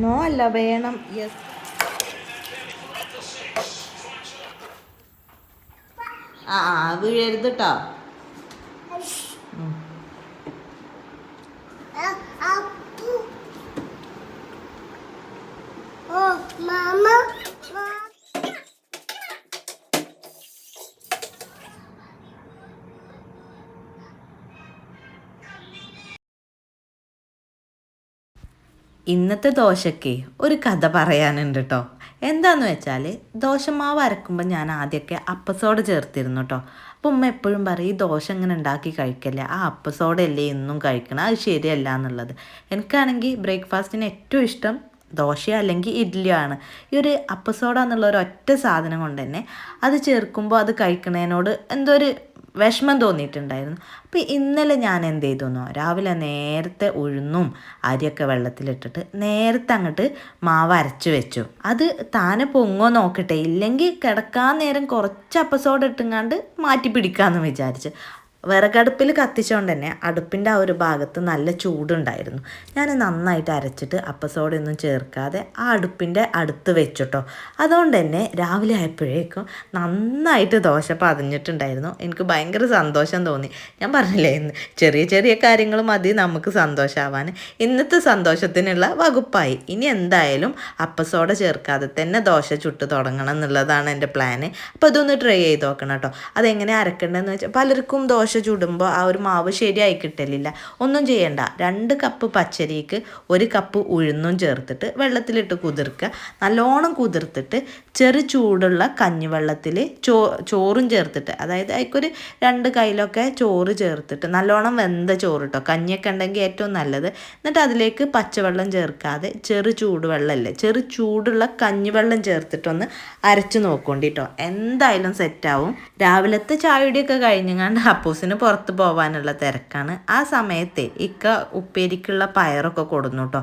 No അല്ല വേണം. Yes ആ വീഴരുത് കേട്ടോ Oh, ഇന്നത്തെ ദോശയ്ക്ക് ഒരു കഥ പറയാനുണ്ട് കേട്ടോ എന്താന്ന് വെച്ചാൽ ദോശമാവ് അരക്കുമ്പോൾ ഞാൻ ആദ്യമൊക്കെ അപ്പസോട് ചേർത്തിരുന്നു കേട്ടോ അപ്പം ഉമ്മ എപ്പോഴും പറയും ഈ ദോശ ഇങ്ങനെ ഉണ്ടാക്കി കഴിക്കല്ലേ? ആ അപ്പസോടല്ലേ ഇന്നും കഴിക്കണം? അത് ശരിയല്ല എന്നുള്ളത്. എനിക്കാണെങ്കിൽ ബ്രേക്ക്ഫാസ്റ്റിന് ഏറ്റവും ഇഷ്ടം ദോശ അല്ലെങ്കിൽ ഇഡ്ഡലിയാണ് ഈ ഒരു അപ്പസോഡ എന്നുള്ള ഒരു ഒറ്റ സാധനം കൊണ്ട് തന്നെ അത് ചേർക്കുമ്പോൾ അത് കഴിക്കണതിനോട് എന്തോ ഒരു വിഷമം തോന്നിയിട്ടുണ്ടായിരുന്നു. അപ്പോൾ ഇന്നലെ ഞാൻ എന്ത് ചെയ്തു രാവിലെ നേരത്തെ ഉഴുന്നും അരിയൊക്കെ വെള്ളത്തിലിട്ടിട്ട് നേരത്തെ അങ്ങോട്ട് മാവ് അരച്ച് വെച്ചു. അത് താനെ പൊങ്ങോ നോക്കട്ടെ. ഇല്ലെങ്കിൽ കിടക്കാൻ നേരം കുറച്ച് അപ്പസോഡ് ഇട്ടുങ്ങാണ്ട് മാറ്റി പിടിക്കാമെന്ന് വിചാരിച്ച്. വിറകടുപ്പിൽ കത്തിച്ചുകൊണ്ട് തന്നെ അടുപ്പിന്റെ ആ ഒരു ഭാഗത്ത് നല്ല ചൂടുണ്ടായിരുന്നു. ഞാൻ നന്നായിട്ട് അരച്ചിട്ട് അപ്പസോടൊന്നും ചേർക്കാതെ ആ അടുപ്പിന്റെ അടുത്ത് വെച്ചിട്ടോ. അതുകൊണ്ട് തന്നെ രാവിലെ ആയപ്പോഴേക്കും നന്നായിട്ട് ദോശ പതിഞ്ഞിട്ടുണ്ടായിരുന്നു. എനിക്ക് ഭയങ്കര സന്തോഷം തോന്നി. ഞാൻ പറഞ്ഞില്ലേ ഇന്ന് ചെറിയ ചെറിയ കാര്യങ്ങൾ മതി നമുക്ക് സന്തോഷമാവാൻ ഇന്നത്തെ സന്തോഷത്തിനുള്ള വകുപ്പായി. ഇനി എന്തായാലും അപ്പസോഡ ചേർക്കാതെ തന്നെ ദോശ ചുട്ട് തുടങ്ങണം എന്നുള്ളതാണ് എന്റെ പ്ലാന് അപ്പോൾ ഇതൊന്ന് ട്രൈ ചെയ്ത് നോക്കണം കേട്ടോ അതെങ്ങനെ അരക്കേണ്ടതെന്ന് വെച്ചാൽ പലർക്കും ദോശ ചുടുമ്പോൾ ആ ഒരു മാവ് ശരിയായി കിട്ടലില്ല. ഒന്നും ചെയ്യണ്ട. രണ്ട് കപ്പ് പച്ചരിക്ക് ഒരു കപ്പ് ഉഴുന്നും ചേർത്തിട്ട് വെള്ളത്തിലിട്ട് കുതിർക്കുക. നല്ലോണം കുതിർത്തിട്ട് ചെറു ചൂടുള്ള കഞ്ഞിവെള്ളത്തിൽ ചോ ചോറും ചേർത്തിട്ട് അതായത് അതിക്കൊരു രണ്ട് കയ്യിലൊക്കെ ചോറ് ചേർത്തിട്ട് നല്ലോണം വെന്ത ചോറ് കേട്ടോ കഞ്ഞിയൊക്കെ ഉണ്ടെങ്കിൽ ഏറ്റവും നല്ലത്. എന്നിട്ട് അതിലേക്ക് പച്ചവെള്ളം ചേർക്കാതെ ചെറു ചൂടുവെള്ളമല്ലേ ചെറു ചൂടുള്ള കഞ്ഞിവെള്ളം ചേർത്തിട്ടൊന്ന് അരച്ച് നോക്കോണ്ടി കേട്ടോ എന്തായാലും സെറ്റാവും രാവിലത്തെ ചായയുടെയൊക്കെ കഴിഞ്ഞങ്ങാണ്ട് അപ്പൂസിന് പുറത്ത് പോകാനുള്ള തിരക്കാണ്. ആ സമയത്ത് ഇക്ക ഉപ്പേരിക്കുള്ള പയറൊക്കെ കൊടുന്നു കേട്ടോ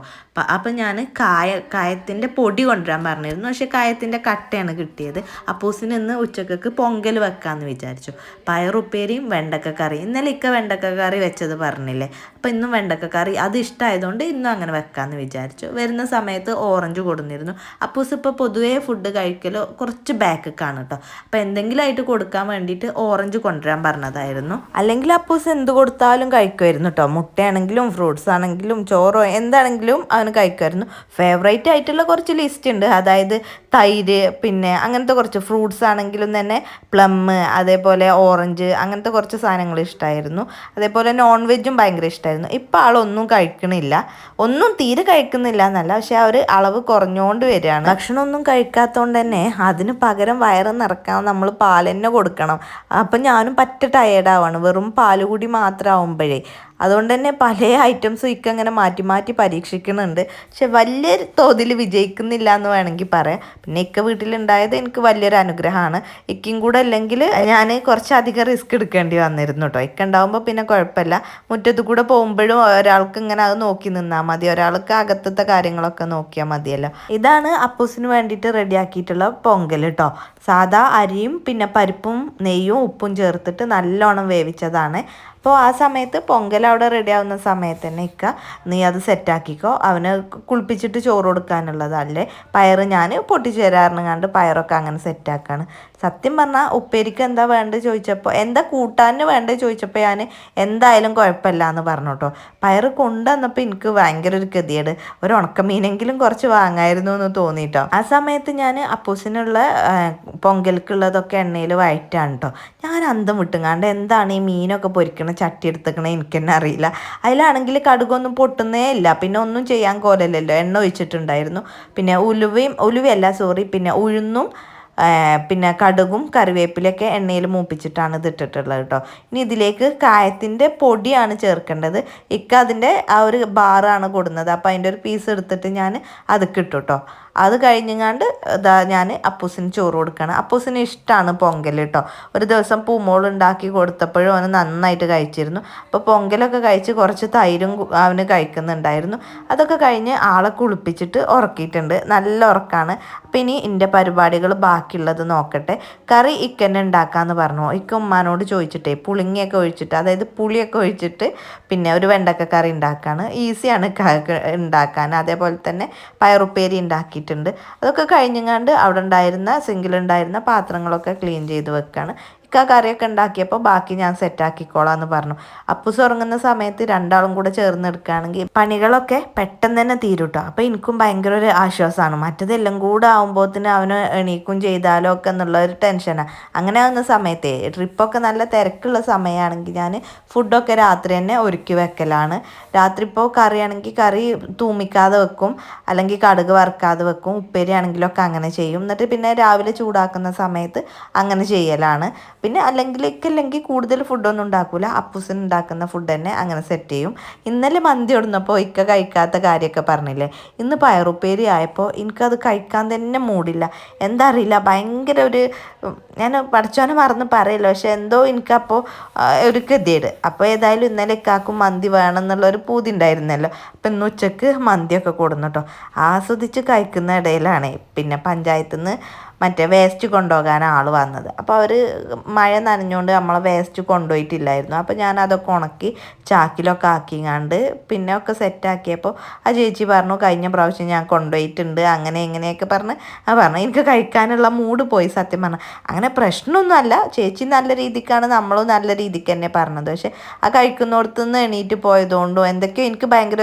അപ്പം ഞാൻ കായ കായത്തിന്റെ പൊടി കൊണ്ടുവരാൻ പറഞ്ഞിരുന്നു. പക്ഷെ കായത്തിന്റെ കട്ടയാണ് കിട്ടിയത്. അപ്പൂസിന് ഇന്ന് ഉച്ചക്കൊക്കെ പൊങ്കൽ വെക്കാമെന്ന് വിചാരിച്ചു. പയറുപ്പേരിയും വെണ്ടക്ക കറി ഇന്നലെ ഇക്ക വെണ്ടക്ക കറി വെച്ചത് പറഞ്ഞില്ലേ? അപ്പം ഇന്നും വെണ്ടക്ക കറി അത് ഇഷ്ടമായതുകൊണ്ട് ഇന്നും അങ്ങനെ വെക്കാമെന്ന് വിചാരിച്ചു. വരുന്ന സമയത്ത് ഓറഞ്ച് കൊടുന്നിരുന്നു. അപ്പൂസ് ഇപ്പോൾ പൊതുവേ ഫുഡ് കഴിക്കലോ കുറച്ച് ബാക്കൊക്കെ ആണ് കേട്ടോ അപ്പോൾ എന്തെങ്കിലും ആയിട്ട് കൊടുക്കാൻ വേണ്ടിയിട്ട് ഓറഞ്ച് കൊണ്ടുവരാൻ പറഞ്ഞതായിരുന്നു. അല്ലെങ്കിൽ അപ്പൂസ് എന്ത് കൊടുത്താലും കഴിക്കുമായിരുന്നു കേട്ടോ മുട്ടയാണെങ്കിലും ഫ്രൂട്ട്സ് ആണെങ്കിലും ചോറോ എന്താണെങ്കിലും അവന് കഴിക്കുമായിരുന്നു. ഫേവറേറ്റ് ആയിട്ടുള്ള കുറച്ച് ലിസ്റ്റ് ഉണ്ട്. അതായത് തൈര് പിന്നെ അങ്ങനത്തെ കുറച്ച് ഫ്രൂട്ട്സ് ആണെങ്കിലും തന്നെ പ്ലം അതേപോലെ ഓറഞ്ച് അങ്ങനത്തെ കുറച്ച് സാധനങ്ങൾ ഇഷ്ടമായിരുന്നു അതേപോലെ നോൺ വെജും ഭയങ്കര ഇഷ്ടമായിരുന്നു ഇപ്പം ആളൊന്നും കഴിക്കണില്ല. ഒന്നും തീരെ കഴിക്കുന്നില്ല എന്നല്ല. പക്ഷെ ആ ഒരു അളവ് കുറഞ്ഞുകൊണ്ട് വരികയാണ്. ഭക്ഷണമൊന്നും കഴിക്കാത്തതുകൊണ്ട് തന്നെ അതിന് പകരം വയറ് നിറക്കാൻ നമ്മൾ പാൽ കൊടുക്കണം. അപ്പം ഞാനും പറ്റ ടയേർഡാവാണ് വെറും പാലുകൂടി മാത്രമാവുമ്പോഴേ അതുകൊണ്ട് തന്നെ പല ഐറ്റംസും ഇക്ക അങ്ങനെ മാറ്റി മാറ്റി പരീക്ഷിക്കുന്നുണ്ട്. പക്ഷെ വലിയ തോതിൽ വിജയിക്കുന്നില്ല എന്ന് വേണമെങ്കിൽ പറയാം. പിന്നെ ഇക്ക വീട്ടിലുണ്ടായത് എനിക്ക് വലിയൊരു അനുഗ്രഹമാണ്. ഇക്കും കൂടെ അല്ലെങ്കിൽ ഞാൻ കുറച്ചധികം റിസ്ക് എടുക്കേണ്ടി വന്നിരുന്നു കേട്ടോ ഇക്ക ഉണ്ടാവുമ്പോൾ പിന്നെ കുഴപ്പമില്ല. മുറ്റത്ത് കൂടെ പോകുമ്പോഴും ഒരാൾക്ക് ഇങ്ങനെ അത് നോക്കി നിന്നാൽ മതി. ഒരാൾക്ക് അകത്തത്തെ കാര്യങ്ങളൊക്കെ നോക്കിയാൽ മതിയല്ലോ. ഇതാണ് അപ്പൂസിന് വേണ്ടിയിട്ട് റെഡിയാക്കിയിട്ടുള്ള പൊങ്കൽ കേട്ടോ സാദാ അരിയും പിന്നെ പരിപ്പും നെയ്യും ഉപ്പും ചേർത്തിട്ട് നല്ലോണം വേവിച്ചതാണ്. അപ്പോൾ ആ സമയത്ത് പൊങ്കൽ അവിടെ റെഡി ആവുന്ന സമയത്ത് തന്നെ ഇക്ക നീ അത് സെറ്റാക്കിക്കോ അവന് കുളിപ്പിച്ചിട്ട് ചോറ് കൊടുക്കാനുള്ളതല്ലേ. പയറ് ഞാൻ പൊട്ടിച്ചു തരാറിന് കണ്ട് പയറൊക്കെ അങ്ങനെ സെറ്റാക്കാണ് സത്യം പറഞ്ഞാൽ ഉപ്പേരിക്ക് എന്താ വേണ്ടത് ചോദിച്ചപ്പോൾ എന്താ കൂട്ടാന് വേണ്ടത് ചോദിച്ചപ്പോൾ ഞാൻ എന്തായാലും കുഴപ്പമില്ല എന്ന് പറഞ്ഞു കേട്ടോ പയറ് കൊണ്ടുവന്നപ്പോൾ എനിക്ക് ഭയങ്കര ഒരു ഗതിയേട് ഒരു ഉണക്കമീനെങ്കിലും കുറച്ച് വാങ്ങായിരുന്നു എന്ന് തോന്നിയിട്ടോ ആ സമയത്ത് ഞാൻ അപ്പൂസിനുള്ള പൊങ്കൽക്കുള്ളതൊക്കെ എണ്ണയിൽ വഴറ്റാണ് കേട്ടോ ഞാൻ അന്തം വിട്ടുങ്ങാണ്ട് എന്താണ് ഈ മീനൊക്കെ പൊരിക്കണ ചട്ടി എടുത്തേക്കണേ എനിക്ക് തന്നെ അറിയില്ല. അതിലാണെങ്കിൽ കടുകൊന്നും പൊട്ടുന്നേ ഇല്ല. പിന്നെ ഒന്നും ചെയ്യാൻ കോലല്ലല്ലോ എണ്ണ ഒഴിച്ചിട്ടുണ്ടായിരുന്നു. പിന്നെ ഉലുവയും ഉലുവയല്ല സോറി പിന്നെ ഉഴുന്നും പിന്നെ കടുകും കറിവേപ്പിലൊക്കെ എണ്ണയിൽ മൂപ്പിച്ചിട്ടാണ് ഇത് ഇട്ടിട്ടുള്ളത് കേട്ടോ. ഇനി ഇതിലേക്ക് കായത്തിന്റെ പൊടിയാണ് ചേർക്കേണ്ടത്. ഇക്ക അതിന്റെ ആ ഒരു ബാറാണ് കൊടുക്കുന്നത് അപ്പോൾ അതിന്റെ ഒരു പീസ് എടുത്തിട്ട് ഞാൻ അത് കിട്ടും കേട്ടോ. അത് കഴിഞ്ഞങ്ങാണ്ട് ഇതാ ഞാൻ അപ്പൂസിന് ചോറ് കൊടുക്കണം അപ്പൂസിന് ഇഷ്ടമാണ് പൊങ്കൽ കേട്ടോ. ഒരു ദിവസം പൂമോൾ ഉണ്ടാക്കി കൊടുത്തപ്പോഴും അവന് നന്നായിട്ട് കഴിച്ചിരുന്നു. അപ്പോൾ പൊങ്കലൊക്കെ കഴിച്ച് കുറച്ച് തൈരും അവന് കഴിക്കുന്നുണ്ടായിരുന്നു. അതൊക്കെ കഴിഞ്ഞ് ആളെ കുളിപ്പിച്ചിട്ട് ഉറക്കിയിട്ടുണ്ട്. നല്ല ഉറക്കമാണ് അപ്പം ഇനി എന്റെ പരിപാടികൾ ബാക്കിയുള്ളത് നോക്കട്ടെ. കറി ഇക്കന്നെ ഉണ്ടാക്കാമെന്ന് പറഞ്ഞു. ഇക്ക ഉമ്മാനോട് ചോദിച്ചിട്ടേ പുളിങ്ങയൊക്കെ ഒഴിച്ചിട്ട് അതായത് പുളിയൊക്കെ ഒഴിച്ചിട്ട് പിന്നെ ഒരു വെണ്ടക്ക കറി ഉണ്ടാക്കാണ് ഈസിയാണ് ഉണ്ടാക്കാൻ അതേപോലെ തന്നെ പയറുപ്പേരി ഉണ്ടാക്കിയിട്ടുണ്ട് അതൊക്കെ കഴിഞ്ഞങ്ങാണ്ട് അവിടെ ഉണ്ടായിരുന്ന സിങ്കിലുണ്ടായിരുന്ന പാത്രങ്ങളൊക്കെ ക്ലീൻ ചെയ്ത് വെക്കാണ്. ഇക്ക കറിയൊക്കെ ഉണ്ടാക്കിയപ്പോൾ ബാക്കി ഞാൻ സെറ്റാക്കിക്കോളാം എന്ന് പറഞ്ഞു. അപ്പൂസ് ഉറങ്ങുന്ന സമയത്ത് രണ്ടാളും കൂടെ ചേർന്ന് എടുക്കുകയാണെങ്കിൽ പണികളൊക്കെ പെട്ടെന്ന് തന്നെ തീരും കേട്ടോ അപ്പോൾ എനിക്കും ഭയങ്കര ഒരു ആശ്വാസമാണ് മറ്റതെല്ലാം കൂടെ ആകുമ്പോഴത്തിന് അവന് എണീക്കും ചെയ്താലോ ഒക്കെ എന്നുള്ള ഒരു ടെൻഷനാണ് അങ്ങനെ ആകുന്ന സമയത്തെ ട്രിപ്പൊക്കെ നല്ല തിരക്കുള്ള സമയമാണെങ്കിൽ ഞാൻ ഫുഡൊക്കെ രാത്രി തന്നെ ഒരുക്കി വെക്കലാണ്. രാത്രി ഇപ്പോൾ കറിയാണെങ്കിൽ കറി തൂമിക്കാതെ വെക്കും. അല്ലെങ്കിൽ കടുക് വറുക്കാതെ വെക്കും. ഉപ്പേരി ആണെങ്കിലൊക്കെ അങ്ങനെ ചെയ്യും. എന്നിട്ട് പിന്നെ രാവിലെ ചൂടാക്കുന്ന സമയത്ത് അങ്ങനെ ചെയ്യലാണ്. പിന്നെ അല്ലെങ്കിൽ അല്ലെങ്കിൽ കൂടുതൽ ഫുഡൊന്നും ഉണ്ടാക്കൂല. അപ്പൂസിന് ഉണ്ടാക്കുന്ന ഫുഡ് തന്നെ അങ്ങനെ സെറ്റ് ചെയ്യും. ഇന്നലെ മന്തി ഇടുന്നപ്പോൾ ഇക്ക കഴിക്കാത്ത കാര്യമൊക്കെ പറഞ്ഞില്ലേ? ഇന്ന് പയറുപ്പേരി ആയപ്പോൾ എനിക്കത് കഴിക്കാൻ തന്നെ മൂടില്ല. എന്താ അറിയില്ല ഭയങ്കര ഒരു ഞാൻ പഠിച്ചോനെ മറന്ന് പറയില്ല. പക്ഷെ എന്തോ എനിക്കപ്പോൾ ഒരു ഗതിയേട് അപ്പോൾ ഏതായാലും ഇന്നലെ ഇക്കാക്കും മന്തി വേണം എന്നുള്ള ഒരു പൂതി ഉണ്ടായിരുന്നല്ലോ. അപ്പം ഇന്ന് ഉച്ചയ്ക്ക് മന്തിയൊക്കെ കൊടുന്നു കേട്ടോ ആസ്വദിച്ച് കഴിക്കുന്ന ഇടയിലാണ്. പിന്നെ പഞ്ചായത്തിൽ നിന്ന് മറ്റേ വേസ്റ്റ് കൊണ്ടുപോകാൻ ആൾ വന്നത്. അപ്പോൾ അവർ മഴ നനഞ്ഞുകൊണ്ട് നമ്മളെ വേസ്റ്റ് കൊണ്ടുപോയിട്ടില്ലായിരുന്നു. അപ്പോൾ ഞാൻ അതൊക്കെ ഉണക്കി ചാക്കിലൊക്കെ ആക്കിങ്ങാണ്ട് പിന്നെ ഒക്കെ സെറ്റാക്കിയപ്പോൾ ആ ചേച്ചി പറഞ്ഞു കഴിഞ്ഞ പ്രാവശ്യം ഞാൻ കൊണ്ടുപോയിട്ടുണ്ട്. അങ്ങനെ ഇങ്ങനെയൊക്കെ പറഞ്ഞ് ആ പറഞ്ഞു എനിക്ക് കഴിക്കാനുള്ള മൂഡ് പോയി സത്യം പറഞ്ഞു. അങ്ങനെ പ്രശ്നമൊന്നുമല്ല. ചേച്ചി നല്ല രീതിക്കാണ് നമ്മളും നല്ല രീതിക്ക് തന്നെ പറഞ്ഞത്. പക്ഷെ ആ കഴിക്കുന്നിടത്തു നിന്ന് എണീറ്റ് പോയതുകൊണ്ടോ എന്തൊക്കെയോ എനിക്ക് ഭയങ്കര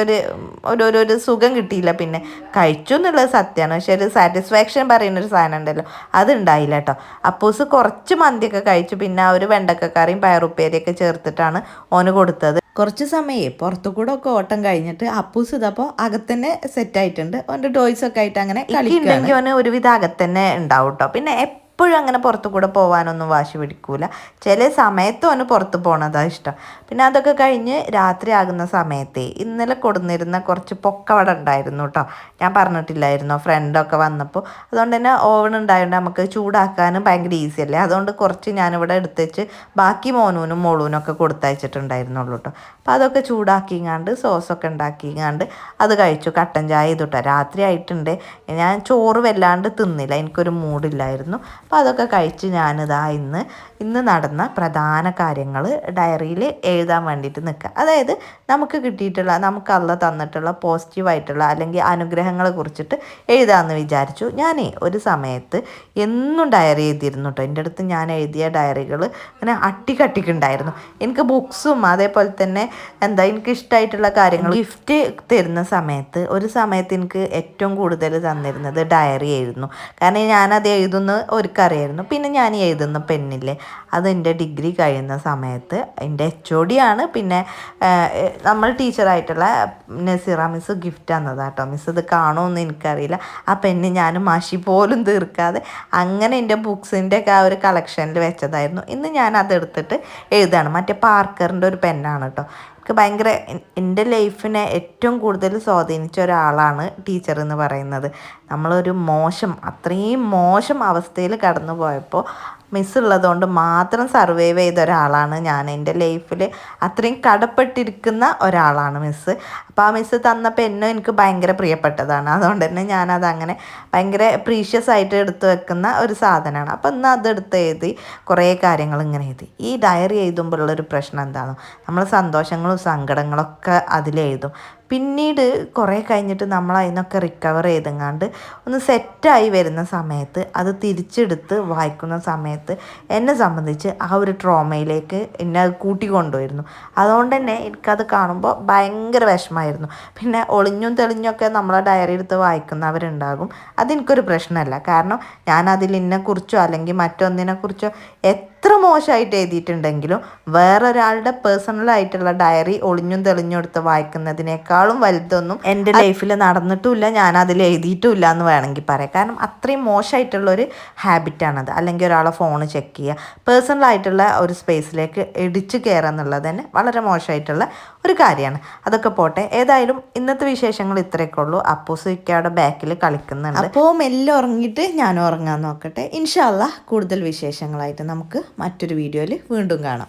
ഒരു ഒരു സുഖം കിട്ടിയില്ല. പിന്നെ കഴിച്ചു എന്നുള്ളത് സത്യമാണ് പക്ഷെ ഒരു സാറ്റിസ്ഫാക്ഷൻ പറയുന്നൊരു സാധനം ഉണ്ടല്ലോ. അതുണ്ടായില്ല കേട്ടോ. അപ്പൂസ് കുറച്ച് മന്തിയൊക്കെ കഴിച്ചു. പിന്നെ ആ ഒരു വെണ്ടക്കക്കറിയും പയറുപ്പേരിയൊക്കെ ചേർത്തിട്ടാണ് ഓന് കൊടുത്തത്. കുറച്ച് സമയേ പുറത്തു കൂടെ ഒക്കെ ഓട്ടം കഴിഞ്ഞിട്ട് അപ്പൂസ് ഇതപ്പോൾ അകത്തന്നെ സെറ്റ് ആയിട്ടുണ്ട്. ഓന്റെ ടോയ്സ് ഒക്കെ ആയിട്ട് അങ്ങനെ കളിക്കുന്നുണ്ടെങ്കിൽ ഓന് ഒരുവിധം അകത്തന്നെ ഉണ്ടാവും കേട്ടോ പിന്നെ എപ്പോഴും അങ്ങനെ പുറത്തു കൂടെ പോകാനൊന്നും വാശി പിടിക്കൂല. ചില സമയത്ത് അവന് പുറത്ത് പോണതാ ഇഷ്ടം. പിന്നെ അതൊക്കെ കഴിഞ്ഞ് രാത്രി ആകുന്ന സമയത്തെ ഇന്നലെ കൊടുന്നിരുന്ന കുറച്ച് പൊക്കവട ഉണ്ടായിരുന്നു കേട്ടോ ഞാൻ പറഞ്ഞിട്ടില്ലായിരുന്നു? ഫ്രണ്ടൊക്കെ വന്നപ്പോൾ അതുകൊണ്ട് തന്നെ ഓവൺ ഉണ്ടായതുകൊണ്ട് നമുക്ക് ചൂടാക്കാനും ഭയങ്കര ഈസി അല്ലേ? അതുകൊണ്ട് കുറച്ച് ഞാനിവിടെ എടുത്ത് വെച്ച് ബാക്കി മോനൂനും മോളൂനും ഒക്കെ കൊടുത്തയച്ചിട്ടുണ്ടായിരുന്നുള്ളൂ കേട്ടോ അപ്പോൾ അതൊക്കെ ചൂടാക്കിങ്ങാണ്ട് സോസൊക്കെ ഉണ്ടാക്കിങ്ങാണ്ട് അത് കഴിച്ചു. കട്ടൻ ചായ ചെയ്തുട്ടോ രാത്രി ആയിട്ടുണ്ട്. ഞാൻ ചോറ് വല്ലാണ്ട് തിന്നില്ല. എനിക്കൊരു മൂഡില്ലായിരുന്നു അപ്പോൾ അതൊക്കെ കഴിച്ച് ഞാനിതാ ഇന്ന് ഇന്ന് നടന്ന പ്രധാന കാര്യങ്ങൾ ഡയറിയിൽ എഴുതാൻ വേണ്ടിയിട്ട് നിൽക്കുക. അതായത് നമുക്ക് കിട്ടിയിട്ടുള്ള നമുക്ക് അള്ള തന്നിട്ടുള്ള പോസിറ്റീവായിട്ടുള്ള അല്ലെങ്കിൽ അനുഗ്രഹങ്ങളെ കുറിച്ചിട്ട് എഴുതാമെന്ന് വിചാരിച്ചു. ഞാനേ ഒരു സമയത്ത് എന്നും ഡയറി എഴുതിയിരുന്നു കേട്ടോ എന്റെ അടുത്ത് ഞാൻ എഴുതിയ ഡയറികൾ ഇങ്ങനെ അട്ടിക്കട്ടിക്കുണ്ടായിരുന്നു. എനിക്ക് ബുക്സും അതേപോലെ തന്നെ എന്താ എനിക്ക് ഇഷ്ടമായിട്ടുള്ള കാര്യങ്ങൾ ഗിഫ്റ്റ് തരുന്ന സമയത്ത് ഒരു സമയത്ത് എനിക്ക് ഏറ്റവും കൂടുതൽ തന്നിരുന്നത് ഡയറി ആയിരുന്നു കാരണം ഞാനത് എഴുതുന്ന ഒരുക്കറിയായിരുന്നു പിന്നെ ഞാൻ എഴുതുന്ന പെണ്ണില്ലേ അത് എന്റെ ഡിഗ്രി കഴിയുന്ന സമയത്ത് എന്റെ എച്ച് ഒ ഡി ആണ്. പിന്നെ നമ്മൾ ടീച്ചറായിട്ടുള്ള നസീറ മിസ് ഗിഫ്റ്റ് തന്നതാട്ടോ. മിസ് ഇത് കാണുമെന്ന് എനിക്കറിയില്ല. ആ പെണ്ണ് ഞാൻ മാഷി പോലും തീർക്കാതെ അങ്ങനെ എന്റെ ബുക്സിന്റെ ഒക്കെ ആ ഒരു കളക്ഷനിൽ വെച്ചതായിരുന്നു. ഇന്ന് ഞാൻ അതെടുത്തിട്ട് എഴുതാണ് മറ്റേ പാർക്കറിന്റെ ഒരു പെണ്ണാണ് കേട്ടോ. എനിക്ക് ഭയങ്കര എന്റെ ലൈഫിനെ ഏറ്റവും കൂടുതൽ സ്വാധീനിച്ച ഒരാളാണ് ടീച്ചർ എന്ന് പറയുന്നത്. നമ്മളൊരു മോശം അത്രയും മോശം അവസ്ഥയിൽ കടന്നു പോയപ്പോൾ മിസ് ഉള്ളതുകൊണ്ട് മാത്രം സർവൈവ് ചെയ്ത ഒരാളാണ് ഞാൻ എന്റെ ലൈഫിൽ അത്രയും കടപ്പെട്ടിരിക്കുന്ന ഒരാളാണ് മിസ്സ്. അപ്പോൾ ആ മിസ്സ് തന്ന പെന്നും എനിക്ക് ഭയങ്കര പ്രിയപ്പെട്ടതാണ്. അതുകൊണ്ട് തന്നെ ഞാനത് അങ്ങനെ ഭയങ്കര പ്രീഷ്യസ് ആയിട്ട് എടുത്തു വെക്കുന്ന ഒരു സാധനമാണ്. അപ്പോൾ ഇന്ന് അതെടുത്ത് എഴുതി കുറേ കാര്യങ്ങൾ ഇങ്ങനെ എഴുതി. ഈ ഡയറി എഴുതുമ്പോഴുള്ളൊരു പ്രശ്നം എന്താണോ നമ്മൾ സന്തോഷങ്ങളും സങ്കടങ്ങളൊക്കെ അതിലെഴുതും. പിന്നീട് കുറേ കഴിഞ്ഞിട്ട് നമ്മൾ അതിനൊക്കെ റിക്കവർ ചെയ്തെങ്ങാണ്ട് ഒന്ന് സെറ്റായി വരുന്ന സമയത്ത് അത് തിരിച്ചെടുത്ത് വായിക്കുന്ന സമയത്ത് എന്നെ സംബന്ധിച്ച് ആ ഒരു ട്രോമയിലേക്ക് എന്നെ അത് കൂട്ടിക്കൊണ്ടുവരുന്നു. അതുകൊണ്ട് തന്നെ എനിക്കത് കാണുമ്പോൾ ഭയങ്കര വിഷമമായിരുന്നു. പിന്നെ ഒളിഞ്ഞും തെളിഞ്ഞൊക്കെ നമ്മളെ ഡയറി എടുത്ത് വായിക്കുന്നവരുണ്ടാകും. അതെനിക്കൊരു പ്രശ്നമല്ല. കാരണം ഞാൻ അതിൽ ഇന്നെക്കുറിച്ചോ അല്ലെങ്കിൽ മറ്റൊന്നിനെക്കുറിച്ചോ എത്ര മോശമായിട്ട് എഴുതിയിട്ടുണ്ടെങ്കിലും വേറൊരാളുടെ പേഴ്സണൽ ആയിട്ടുള്ള ഡയറി ഒളിഞ്ഞും തെളിഞ്ഞും എടുത്ത് വായിക്കുന്നതിനേക്കാളും വലുതൊന്നും എന്റെ ലൈഫിൽ നടന്നിട്ടുമില്ല ഞാൻ അതിൽ എഴുതിയിട്ടുമില്ല എന്ന് വേണമെങ്കിൽ പറയാം. കാരണം അത്രയും മോശമായിട്ടുള്ളൊരു ഹാബിറ്റാണത് അല്ലെങ്കിൽ ഒരാളെ ഫോൺ ചെക്ക് ചെയ്യുക. പേഴ്സണലായിട്ടുള്ള ഒരു സ്പേസിലേക്ക് ഇടിച്ചു കയറുക എന്നുള്ളത് തന്നെ വളരെ മോശമായിട്ടുള്ള ഒരു കാര്യമാണ്. അതൊക്കെ പോട്ടെ. ഏതായാലും ഇന്നത്തെ വിശേഷങ്ങൾ ഇത്രയൊക്കെ ഉള്ളൂ. അപ്പൂസ് ഇക്കയുടെ ബാക്കിൽ കളിക്കുന്നുണ്ട്. അപ്പോൾ മെല്ലെ ഉറങ്ങിയിട്ട് ഞാൻ ഉറങ്ങാൻ നോക്കട്ടെ. ഇൻഷാല്ല കൂടുതൽ വിശേഷങ്ങളായിട്ട് നമുക്ക് മറ്റൊരു വീഡിയോയിൽ വീണ്ടും കാണാം.